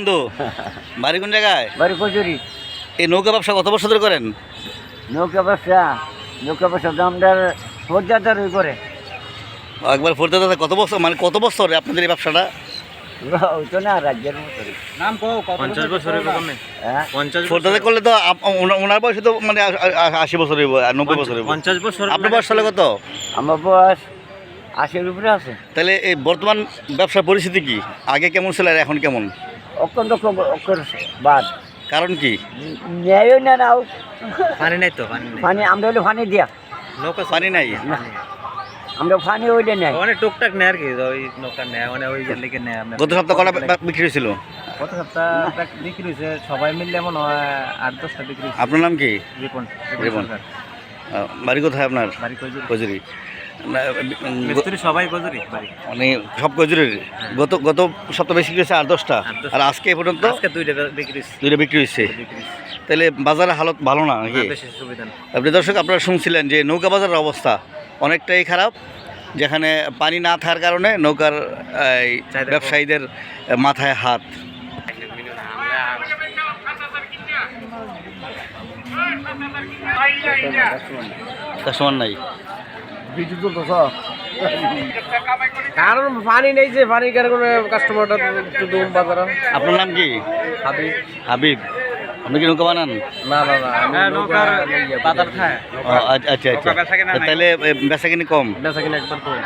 বন্ধু? বাড়ি কোন জায়গায়? বাড়ি কচুরি। এই নৌকা ব্যবসা কত বছর ধরে করেন? নৌকা ব্যবসা নৌকা ব্যবসা দামদার পর্যাদার ওই করে। একবার ফোরতে দাদা কত বছর মানে কত বছর আপনাদের এই ব্যবসাটা? ওই তো না রাজ্যের মতো নাম কো পঞ্চাশ বছরের কমে হ্যাঁ? পঞ্চাশ করলে তো ওনার বয়সে তো মানে আশি বছর হইব আর নব্বই বছর পঞ্চাশ বছর আপনার বয়স কত? আমার বয়স আশির উপরে আছে। তাহলে এই বর্তমান ব্যবসার পরিস্থিতি কি? আগে কেমন ছিল আর এখন কেমন? অক্ষর বাদ। কারণ কি? নেয়ও না নাও পানি নাই তো পানি আমরা হলে ফানি দিয়া। নৌকা পানি নাই? আমরা ফানি ওইলে নেই। মানে টুকটাক নেয় আর কি ওই নৌকা নেয় মানে ওই লেগে নেয় গত সপ্তাহ কটা বিক্রি হয়েছিল? গত সপ্তাহ বিক্রি হয়েছে সবাই মিললে এমন হয় আট দশটা বিক্রি আপনার নাম কি? রিপন রিপন। বাড়ি কোথায় আপনার? বাড়ি কজুরি সবাই কইজুরি মানে সব গত গত সপ্তাহ বেশি গেছে আট দশটা। আর আজকে এ পর্যন্ত দুইটা বিক্রি হয়েছে। তাহলে বাজারের হালত ভালো না নাকি? বেশি সুবিধা নেই আপনি দর্শক আপনারা শুনছিলেন যে নৌকা বাজারের অবস্থা অনেকটাই খারাপ যেখানে পানি না থাকার কারণে নৌকার। ব্যবসায়ীদের মাথায় হাত। কাস্টমার নাই। কারণ পানি নেই যে পানির কারণে কাস্টমারটা একটু দুম বাজারে। আপনার নাম কি? হাবি হাবিব। আপনি কি নৌকা বানান? না না না আমি নৌকার বাজার খায় ও, আচ্ছা আচ্ছা আচ্ছা। তাহলে বেচা কিনি কম? বেচা কিনা একবার কম।